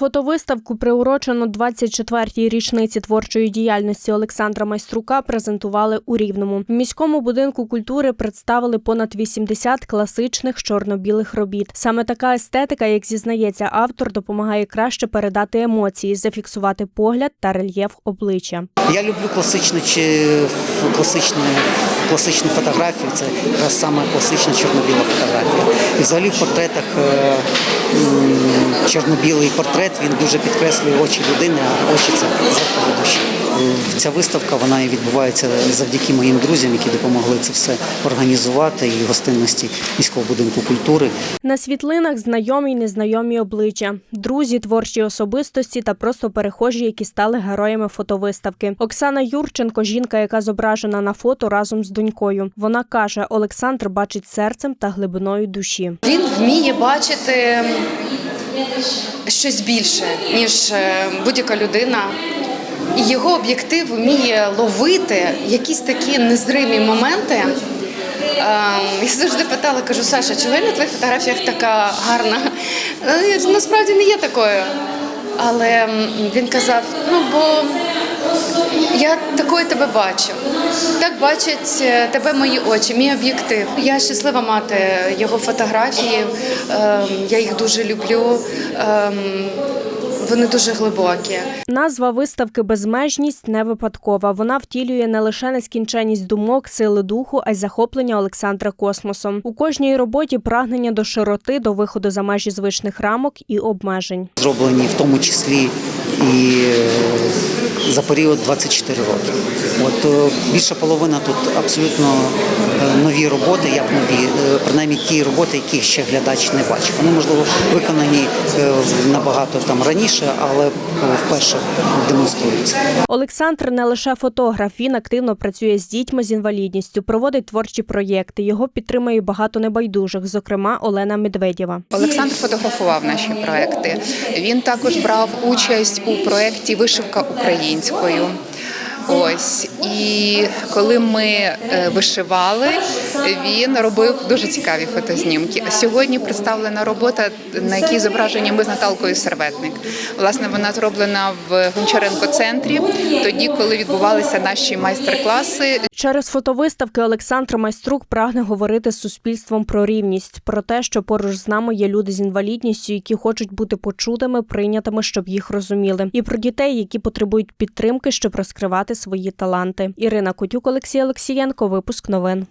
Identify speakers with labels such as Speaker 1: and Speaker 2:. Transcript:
Speaker 1: Фотовиставку, приурочену 24-й річниці творчої діяльності Олександра Майструка, презентували у Рівному. В міському будинку культури представили понад 80 класичних чорно-білих робіт. Саме така естетика, як зізнається автор, допомагає краще передати емоції, зафіксувати погляд та рельєф обличчя.
Speaker 2: Я люблю класичну чи класичну, класичну фотографію. Це якраз саме класична чорно-біла фотографія. І взагалі в портретах е, чорно-білий портрет він дуже підкреслює очі людини, а очі це зеркало душі. Ця виставка вона і відбувається завдяки моїм друзям, які допомогли це все організувати і гостинності міського будинку культури.
Speaker 1: На світлинах знайомі й незнайомі обличчя, друзі, творчі особистості та просто перехожі, які стали героями фотовиставки. Оксана Юрченко, жінка, яка зображена на фото разом з донькою. Вона каже, Олександр бачить серцем та глибиною душі.
Speaker 3: Він вміє бачити щось більше, ніж е, будь-яка людина. Його об'єктив вміє ловити якісь такі незримі моменти. Ем, Я завжди питала, кажу, Саша, чого я на твоїх фотографіях така гарна? Е, я Насправді не є такою. Але він казав: ну бо я такою тебе бачу. Так бачать е, тебе мої очі, мій об'єктив. Я щаслива мати його фотографії. Ем, Я їх дуже люблю. Вони дуже глибокі.
Speaker 1: Назва виставки Безмежність не випадкова. Вона втілює не лише нескінченість думок, сили духу, а й захоплення Олександра космосом. У кожній роботі прагнення до широти, до виходу за межі звичних рамок і обмежень.
Speaker 2: зроблені в тому числі і е, за період 24 роки. От е, більша половина тут абсолютно е, нові роботи, як нові, принаймні ті роботи, які ще глядач не бачив. Вони можливо виконані набагато там раніше, але вперше демонструються.
Speaker 1: Олександр не лише фотограф, він активно працює з дітьми з інвалідністю, проводить творчі проєкти. Його підтримує багато небайдужих, зокрема Олена Медведєва.
Speaker 4: Олександр фотографував наші проекти. Він також брав участь у проєкті Вишивка українською. Ось і коли ми е, вишивали, він робив дуже цікаві фотознімки. Сьогодні представлена робота, на якій зображені ми з Наталкою Серветник. Власне, вона зроблена в Гончаренко центрі, тоді, коли відбувалися наші майстер-класи
Speaker 1: Через фотовиставки Олександр Майструк прагне говорити з суспільством про рівність, про те, що поруч з нами є люди з інвалідністю, які хочуть бути почутими, прийнятими, щоб їх розуміли, і про дітей, які потребують підтримки, щоб розкривати свої таланти. Ірина Котюк, Олексій Олексієнко, випуск новин.